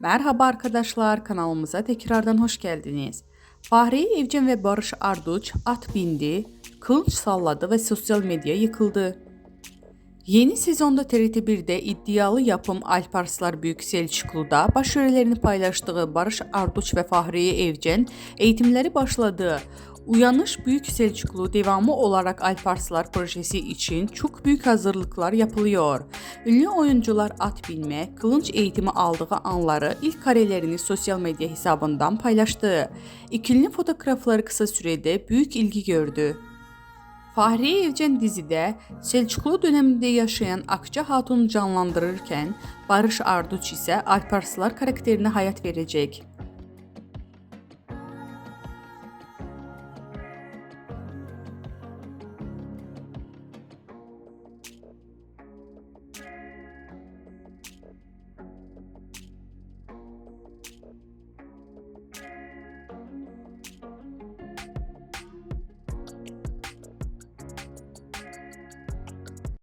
Merhaba arkadaşlar, kanalımıza tekrardan hoş geldiniz. Fahriye Evcen ve Barış Arduç at bindi, kılıç salladı ve sosyal medya yıkıldı. Yeni sezonda TRT1'de iddialı yapım Alparslar Büyük Selçuklu'da başrollerini paylaştığı Barış Arduç ve Fahriye Evcen eğitimleri başladı. Uyanış Büyük Selçuklu devamı olarak Alparslar projesi için çok büyük hazırlıklar yapılıyor. Ünlü oyuncular at binme, kılınç eğitimi aldığı anları ilk karelerini sosyal medya hesabından paylaştı. İkilinin fotoğrafları kısa sürede büyük ilgi gördü. Fahriye Evcen dizide Selçuklu döneminde yaşayan Akça Hatun'u canlandırırken Barış Arduç ise Alparslar karakterine hayat verecek.